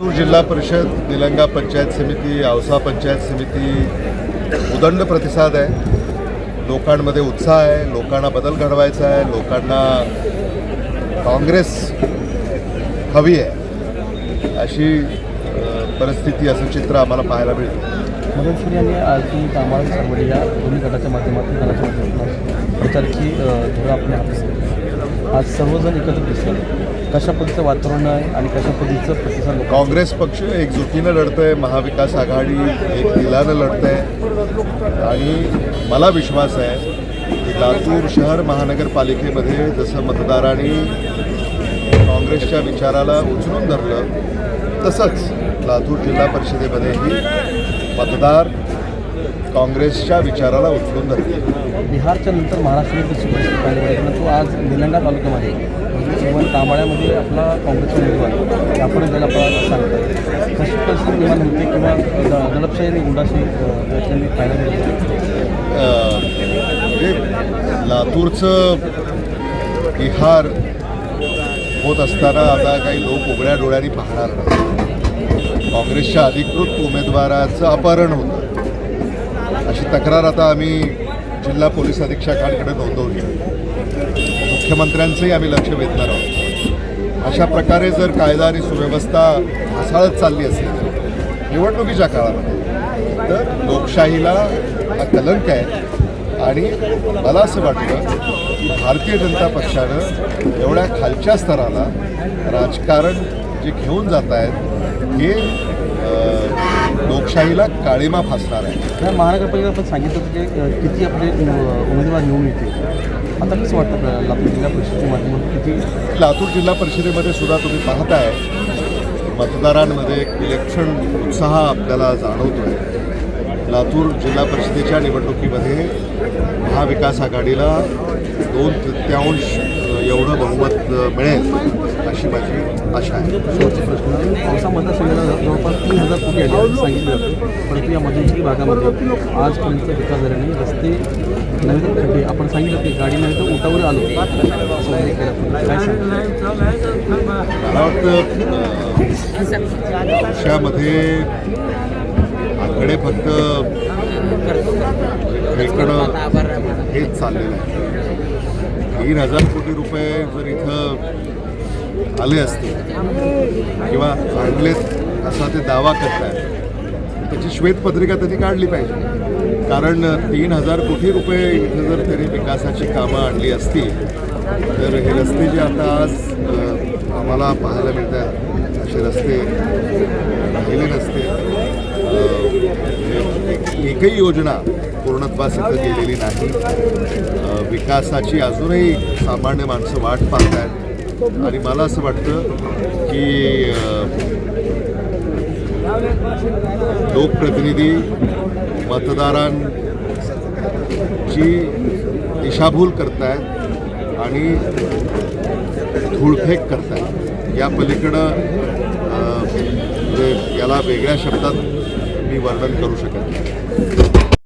जिल्हा परिषद निलंगा पंचायत समिती औसा पंचायत समिती उदंड प्रतिसाद आहे. लोकांमध्ये उत्साह आहे लोकांना बदल घडवायचा आहे लोकांना काँग्रेस हवी आहे. अशी परिस्थिती असं चित्र आम्हाला पाहायला मिळतं. मदनश्री यांनी आरती कामाला सरवडी या. दोन्ही गटाच्या माध्यमातून घराच्या माध्यमातून आपल्या हातात आज सर्वजण एकत्र दिसले. कशा पद्धतीचं वातावरण आहे आणि कशा पद्धतीचं प्रतिसाद काँग्रेस पक्ष एकजुटीनं लढतंय महाविकास आघाडी एक दिलानं लढतंय. आणि मला विश्वास आहे की लातूर शहर महानगरपालिकेमध्ये जसं मतदारांनी काँग्रेसच्या विचाराला उचलून धरलं तसंच लातूर जिल्हा परिषदेमध्येही मतदार काँग्रेसच्या विचाराला उचलून धरले. बिहारच्या नंतर महाराष्ट्रामध्ये कशी परिस्थिती पाहिली पाहिजे परंतु आज निलंगा तालुक्यामध्ये म्हणजे इव्हन तांबाळ्यामध्ये आपला काँग्रेसचा उमेदवार आपण त्याला सांगतात कशी परिस्थिती निर्माण होते किंवा दडपशाही आणि गुंडाशी त्यांनी पाहायला मिळते? म्हणजे लातूरचं बिहार होत असताना आता काही लोक उघड्या डोळ्यांनी पाहणार काँग्रेसच्या अधिकृत उमेदवाराचं अपहरण होतं. अशी तक्रार आता आम्ही जिल्हा पोलीस अधीक्षकांकडे नोंदवली मुख्यमंत्र्यांचंही आम्ही लक्ष वेधणार आहोत. अशा प्रकारे जर कायदा आणि सुव्यवस्था ढासाळत चालली असेल निवडणुकीच्या काळामध्ये तर लोकशाहीला हा कलंक आहे. आणि मला असं वाटतं की भारतीय जनता पक्षानं एवढ्या खालच्या स्तराला राजकारण जे घेऊन जात आहेत हे लोकशाहीला काळीमा फासणार आहे. या महानगरपालिकेला आपण सांगितलं होतं की किती आपले उमेदवार निवडून येतील. आता कसं वाटतं लातूर जिल्हा परिषदेच्या माध्यमातून किती? लातूर जिल्हा परिषदेमध्ये सुद्धा तुम्ही पाहताय मतदारांमध्ये एक विलक्षण उत्साह आपल्याला जाणवतोय. लातूर जिल्हा परिषदेच्या निवडणुकीमध्ये महाविकास आघाडीला दोन तृतीयांश एवढं बहुमत मिळेल अशी माझी आशा आहे. शेवटचा प्रश्न पावसा मतदारसंघाला जवळपास तीन हजार कोटी आले सांगितलं जातं. परंतु या मध्यंतरी भागामध्ये आजपर्यंत विकास झाला नाही. रस्ते नवीन खड्डे. आपण सांगितलं की गाडी नाही तर उठावर आलो. मला वाटतं पक्षामध्ये आकडे फक्त हेच चाललेलं आहे. तीन हजार कोटी रुपये जर इथं आले असते किंवा आणलेत असा ते दावा करताय त्याची श्वेतपत्रिका त्यांनी काढली पाहिजे. कारण तीन हजार कोटी रुपये इथं जर त्यांनी विकासाची कामं आणली असती तर हे रस्ते जे आता आज आम्हाला पाहायला मिळतात असे रस्ते राहिले नसते. एकही योजना पूर्णत्वास इथं गेलेली नाही. विकासाची अजूनही सामान्य माणसं वाट पाहत आहेत आणि मला असं वाटतं की लोकप्रतिनिधी मतदारांची दिशाभूल करतायत आणि धूळफेक करतायत. या पलीकडं म्हणजे याला वेगळ्या शब्दात मी वर्णन करू शकत नाही.